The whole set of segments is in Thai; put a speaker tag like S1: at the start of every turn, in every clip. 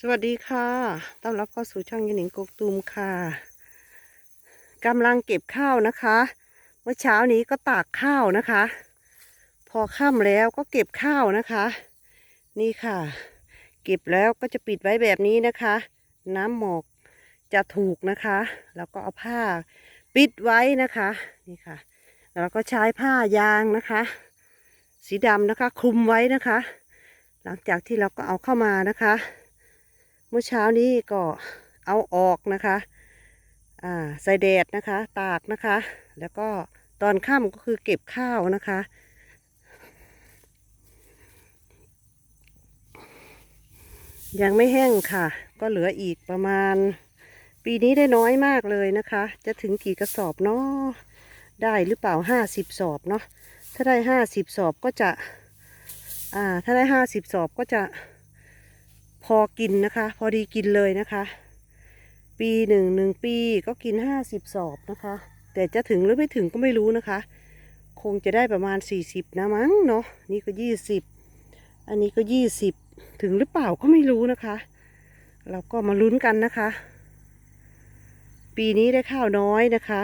S1: สวัสดีค่ะ ต้อนรับเข้าสู่ช่องยายหนิงกกตูมค่ะกำลังเก็บข้าวนะคะ เมื่อเช้านี้ก็ตากข้าวนะคะ พอค่ำแล้วก็เก็บข้าวนะคะ นี่ค่ะ เก็บแล้วก็จะปิดไว้แบบนี้นะคะ น้ำหมอกจะถูกนะคะ แล้วก็เอาผ้าปิดไว้นะคะ นี่ค่ะ แล้วก็ใช้ผ้ายางนะคะ สีดำนะคะคลุมไว้นะคะ หลังจากที่เราก็เอาเข้ามานะคะ มื่อเช้านี้ก็เอาออกนะคะอ่าใส่แดดนะคะ ตากนะคะ แล้วก็ตอนค่ำก็คือเก็บข้าวนะคะ ยังไม่แห้งค่ะ ก็เหลืออีกประมาณ ปีนี้ได้น้อยมากเลยนะคะ จะถึงกี่กระสอบเนาะได้หรือเปล่าห้าสิบสอบเนาะถ้าได้ห้าสิบสอบก็จะ อ่า ถ้าได้ห้าสิบสอบก็จะ พอกินนะคะ พอดีกินเลยนะคะ ปีหนึ่งหนึ่งปีก็กินห้าสิบสอบนะคะ แต่จะถึงหรือไม่ถึงก็ไม่รู้นะคะ คงจะได้ประมาณสี่สิบนะมั้งเนาะนี่ก็ยี่สิบอันนี้ก็ยี่สิบถึงหรือเปล่าก็ไม่รู้นะคะ เราก็มาลุ้นกันนะคะ ปีนี้ได้ข้าวน้อยนะคะ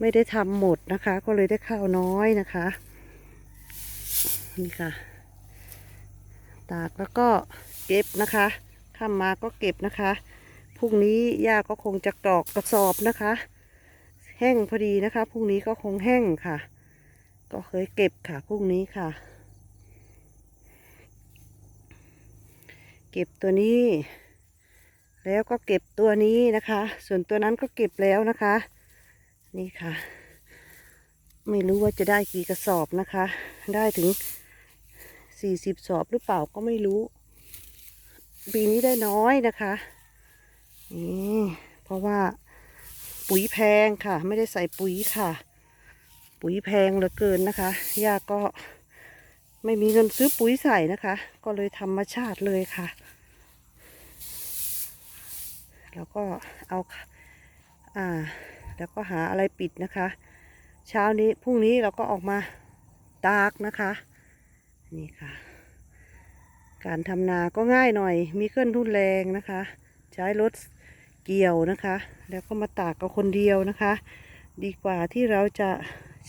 S1: ไม่ได้ทำหมดนะคะ ก็เลยได้ข้าวน้อยนะคะนี่ค่ะตากแล้วก็ เก็บนะคะข้ามมาก็เก็บนะคะพรุ่งนี้ย่าก็คงจะกรอกกระสอบนะคะ แห้งพอดีนะคะพรุ่งนี้ก็คงแห้งค่ะ ก็เคยเก็บค่ะพรุ่งนี้ค่ะ เก็บตัวนี้ แล้วก็เก็บตัวนี้นะคะ ส่วนตัวนั้นก็เก็บแล้วนะคะ นี่ค่ะ ไม่รู้ว่าจะได้กี่กระสอบนะคะ ได้ถึงสี่สิบสอบหรือเปล่าก็ไม่รู้ ปีนี้ได้น้อยนะคะนี่เพราะว่าปุ๋ยแพงค่ะ ไม่ได้ใส่ปุ๋ยค่ะ ปุ๋ยแพงเหลือเกินนะคะย่าก็ไม่มีเงินซื้อปุ๋ยใส่นะคะ ก็เลยธรรมชาติเลยค่ะ แล้วก็เอาอ่า แล้วก็หาอะไรปิดนะคะ เช้านี้พรุ่งนี้เราก็ออกมาตากนะคะ นี่ค่ะ การทำนาก็ง่ายหน่อย มีเครื่องทุนแรงนะคะ ใช้รถเกี่ยวนะคะ แล้วก็มาตากกับคนเดียวนะคะ ดีกว่าที่เราจะ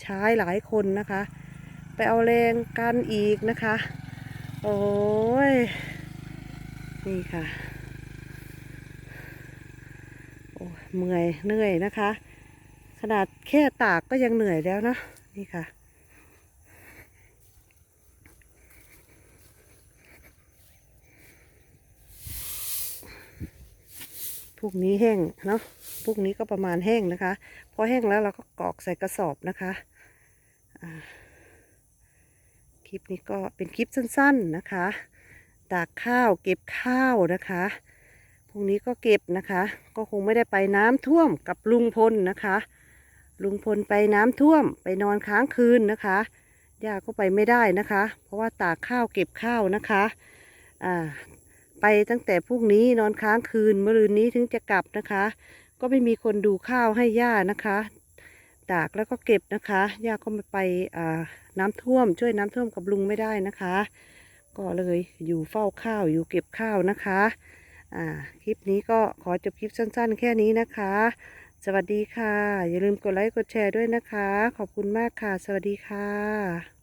S1: ใช้หลายคนนะคะ ไปเอาแรงกันอีกนะคะ โอ้ย นี่ค่ะ โอ้เมื่อยเหนื่อยนะคะ ขนาดแค่ตากก็ยังเหนื่อยแล้วนะ นี่ค่ะ พวกนี้แห้งเนาะพวกนี้ก็ประมาณแห้งนะคะพอแห้งแล้วเราก็กรอกใส่กระสอบนะคะคลิปนี้ก็เป็นคลิปสั้นๆนะคะตากข้าวเก็บข้าวนะคะพรุ่งนี้ก็เก็บนะคะ ก็คงไม่ได้ไปน้ำท่วมกับลุงพลนะคะ ลุงพลไปน้ำท่วมไปนอนค้างคืนนะคะย่าก็ไปไม่ได้นะคะ เพราะว่าตากข้าวเก็บข้าวนะคะอ่า ไปตั้งแต่พรุ่งนี้นอนค้างคืนเมื่อรืนนี้ถึงจะกลับนะคะ ก็ไม่มีคนดูข้าวให้ย่านะคะตากแล้วก็เก็บนะคะย่าก็ไม่ไปอ่าน้ำท่วม ช่วยน้ำท่วมกับลุงไม่ได้นะคะ ก็เลยอยู่เฝ้าข้าวอยู่เก็บข้าวนะคะอ่าคลิปนี้ก็ขอจบคลิปสั้น ๆ แค่นี้นะคะ สวัสดีค่ะ อย่าลืมกดไลค์กดแชร์ด้วยนะคะ ขอบคุณมากค่ะ สวัสดีค่ะ